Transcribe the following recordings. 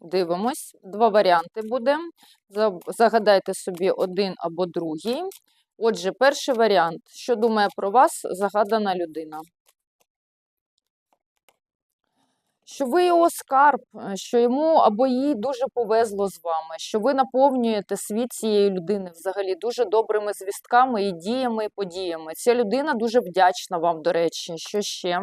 Дивимось. Два варіанти буде. Загадайте собі один або другий. Отже, перший варіант. Що думає про вас загадана людина? Що ви його скарб, що йому або їй дуже повезло з вами, що ви наповнюєте світ цієї людини взагалі дуже добрими звістками і діями, і подіями. Ця людина дуже вдячна вам, до речі. Що ще?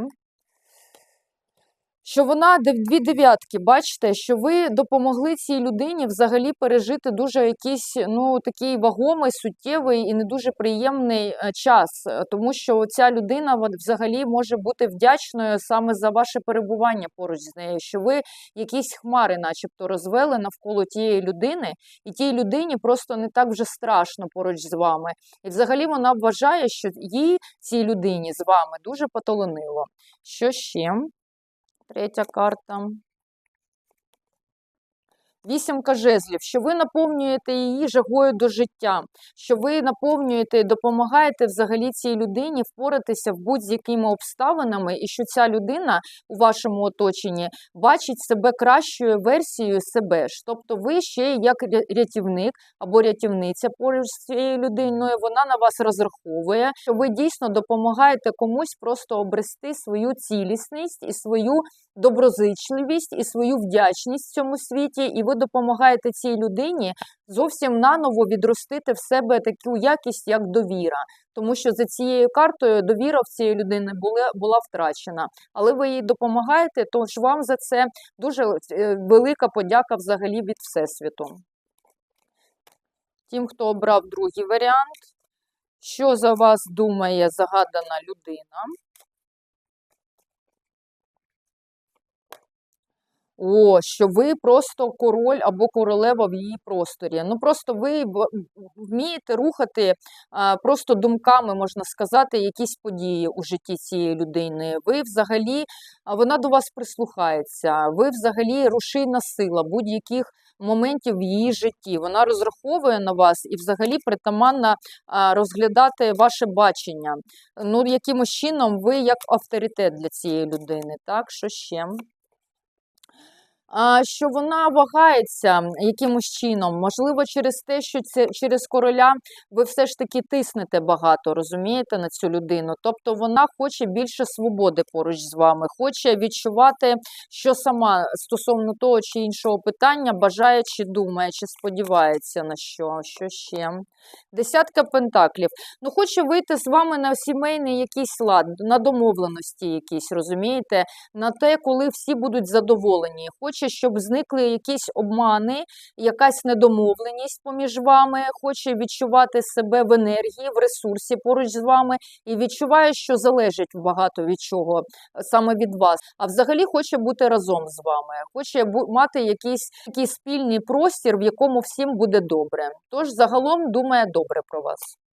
Що вона дві дев'ятки, бачите, що ви допомогли цій людині взагалі пережити дуже якийсь ну такий вагомий, суттєвий і не дуже приємний е, час, е, тому що ця людина взагалі може бути вдячною саме за ваше перебування поруч з нею, що ви якісь хмари, начебто, розвели навколо тієї людини, і тій людині просто не так вже страшно поруч з вами. І взагалі вона вважає, що їй цій людині з вами дуже потолонило. Що ще? Третя карта. Вісімка жезлів, що ви наповнюєте її жагою до життя, що ви наповнюєте і допомагаєте взагалі цій людині впоратися в будь-якими обставинами, і що ця людина у вашому оточенні бачить себе кращою версією себе ж. Тобто ви ще як рятівник або рятівниця поруч з цією людиною, вона на вас розраховує, що ви дійсно допомагаєте комусь просто обрести свою цілісність і свою доброзичливість і свою вдячність в цьому світі, і ви допомагаєте цій людині зовсім наново відростити в себе таку якість, як довіра. Тому що за цією картою довіра в цієї людини була, була втрачена. Але ви їй допомагаєте, тож вам за це дуже е, велика подяка взагалі від Всесвіту. Тим, хто обрав другий варіант, що за вас думає загадана людина? О, що ви просто король або королева в її просторі. Ну просто ви вмієте рухати просто думками, можна сказати, якісь події у житті цієї людини. Ви взагалі, вона до вас прислухається, ви взагалі рушійна сила будь-яких моментів в її житті. Вона розраховує на вас і взагалі притаманна розглядати ваше бачення. Ну, якимось чином ви як авторитет для цієї людини. Так, що ще? Що вона вагається якимось чином, можливо, через те, що це через короля ви все ж таки тиснете багато, розумієте, на цю людину. Тобто вона хоче більше свободи поруч з вами, хоче відчувати, що сама стосовно того чи іншого питання бажає, чи думає, чи сподівається на що. Що ще? Десятка пентаклів. Ну, хоче вийти з вами на сімейний якийсь лад, на домовленості якісь, розумієте? на те, коли всі будуть задоволені. Хоче, щоб зникли якісь обмани, якась недомовленість поміж вами, хоче відчувати себе в енергії, в ресурсі поруч з вами, і відчуває, що залежить багато від чого е, саме від вас. А взагалі хоче бути разом з вами, хоче мати якийсь такий спільний простір, в якому всім буде добре. Тож загалом думає добре про вас.